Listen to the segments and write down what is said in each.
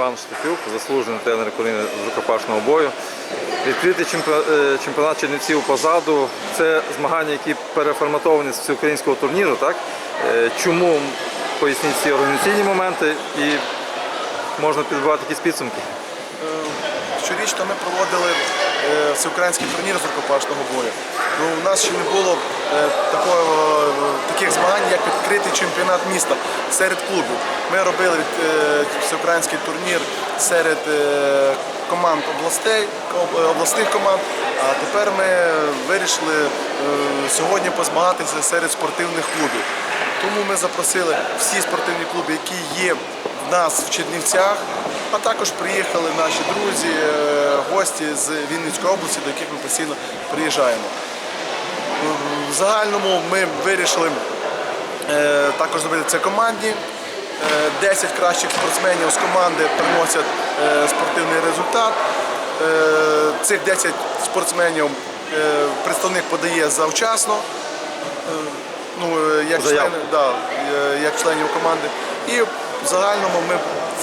Іван Штефюк, заслужений тренер України з рукопашного бою. Відкритий е, чемпіонат Чернівців позаду. Це змагання, які переформатовані з всеукраїнського турніру. Так? Е, Чому поясніть ці організаційні моменти і можна підбивати якісь підсумки? Щорічно ми проводили е, всеукраїнський турнір з рукопашного бою. Ну, у нас ще не було е, такого, е, як чемпіонат міста серед клубів. Ми робили е, всеукраїнський турнір серед е, команд областей, обласних команд. А тепер ми вирішили е, сьогодні позмагатися серед спортивних клубів. Тому ми запросили всі спортивні клуби, які є в нас в Чернівцях, а також приїхали наші друзі, е, гості з Вінницької області, до яких ми постійно приїжджаємо. В загальному ми вирішили е, також зробити це командні. Е, 10 кращих спортсменів з команди приносять е, спортивний результат. Е, Цих 10 спортсменів е, представник подає завчасно. Е, Ну, е, як, члени, да, е, як членів команди. І в загальному ми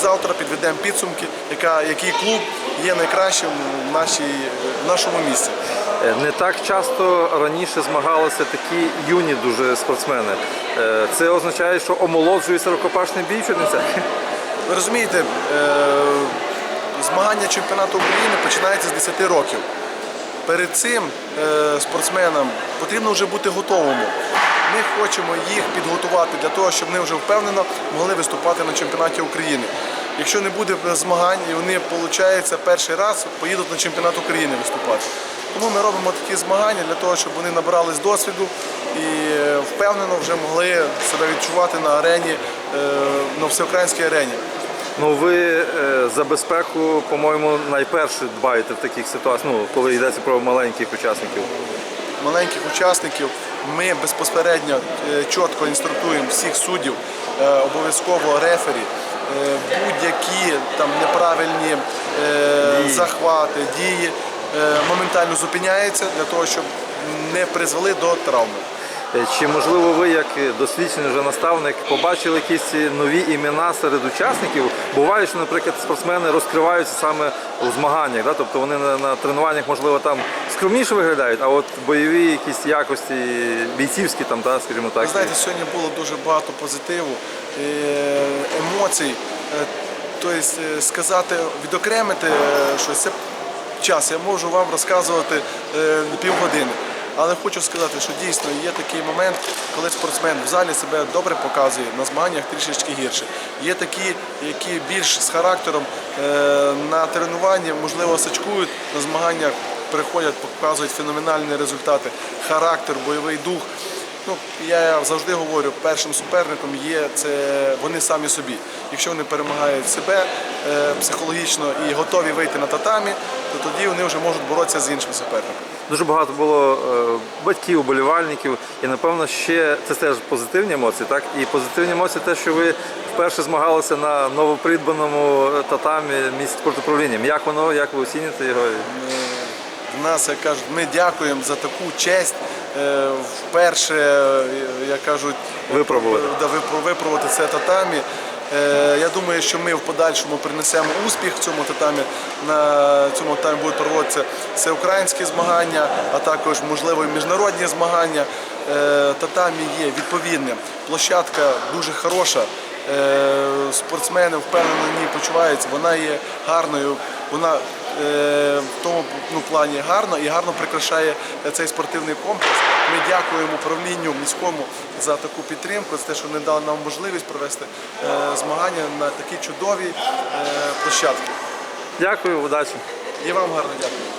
завтра підведемо підсумки, яка, який клуб є найкращим в, нашій, в нашому місці. Е, Не так часто раніше змагалися такі юні дуже спортсмени. Е, Це означає, що омолоджується рукопашний бій? Ви розумієте, е, змагання чемпіонату України починається з 10 років. Перед цим спортсменам потрібно вже бути готовими. Ми хочемо їх підготувати для того, щоб вони вже впевнено могли виступати на чемпіонаті України. Якщо не буде змагань, і вони, виходить, перший раз поїдуть на чемпіонат України виступати. Тому ми робимо такі змагання для того, щоб вони набрались досвіду і е, впевнено вже могли себе відчувати на арені, е, на всеукраїнській арені. Ну ви е, за безпеку, по-моєму, найперше дбаєте в таких ситуаціях, ну, коли йдеться про маленьких учасників. маленьких учасників. Ми безпосередньо чітко інструктуємо всіх суддів, обов'язково рефері, будь-які там неправильні Дії. захвати, дії моментально зупиняються для того, щоб не призвели до травми. Е, Чи можливо ви, як досвідчений вже наставник, побачили якісь нові імена серед учасників? Буває, що, наприклад, спортсмени розкриваються саме у змаганнях, да? тобто вони на, на тренуваннях, можливо, там скромніше виглядають, а от бойові якісь якості, бійцівські, там, да, скажімо так. Ви знаєте, сьогодні було дуже багато позитиву, е, емоцій. Е, Тобто е, сказати, відокремити е, щось, це час. Я можу вам розказувати е, півгодини. Але хочу сказати, що дійсно є такий момент, коли спортсмен в залі себе добре показує, на змаганнях трішечки гірше. Є такі, які більш з характером е, на тренуванні, можливо, сачкують, на змаганнях приходять, показують феноменальні результати, характер, бойовий дух. Ну, я завжди говорю, першим суперником є це вони самі собі. Якщо вони перемагають себе е, психологічно і готові вийти на татамі, то тоді вони вже можуть боротися з іншим суперником. Дуже багато було е, батьків, болівальників, і напевно ще це теж позитивні емоції, так? І позитивні емоції те, що ви вперше змагалися на новопридбаному татамі місць спортуправління. Як воно, як ви оцінюєте його? В нас, як кажуть, ми дякуємо за таку честь. Е, Вперше, е, як кажуть, Випробувати. да, випробувати це татамі. Е, Я думаю, що ми в подальшому принесемо успіх в цьому татамі. На цьому татамі будуть проводитися всеукраїнські змагання, а також можливо і міжнародні змагання. Е, Татамі є відповідним. Площадка дуже хороша. Е, Спортсмени впевнено в ній почуваються. Вона є гарною. Вона е, в тому ну, плані гарно і гарно прикрашає цей спортивний комплекс. Ми дякуємо управлінню міському за таку підтримку, за те, що вони дали нам можливість провести е, змагання на такій чудовій е, площадці. Дякую, удачі. І вам гарно дякую.